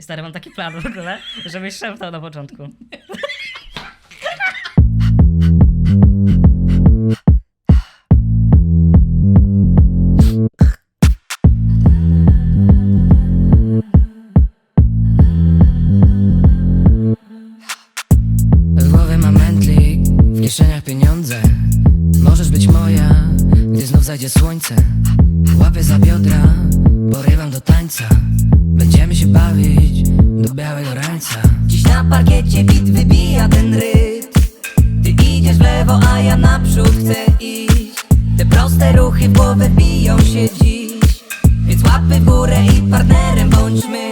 Stary, mam taki plan w ogóle, żebyś szeptał na początku. W głowie mam mętlik, w kieszeniach pieniądze Możesz być moja, gdy znów zajdzie słońce Łapię za biodra, tańca Będziemy się bawić do białego rańca Dziś na parkiecie bit wybija ten rytm. Ty idziesz w lewo, a ja naprzód chcę iść. Te proste ruchy w głowę biją się dziś. Więc łapy w górę i partnerem bądźmy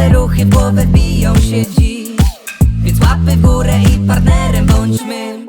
proste ruchy w głowę biją się dziś. Więc łapy w górę i partnerem bądźmy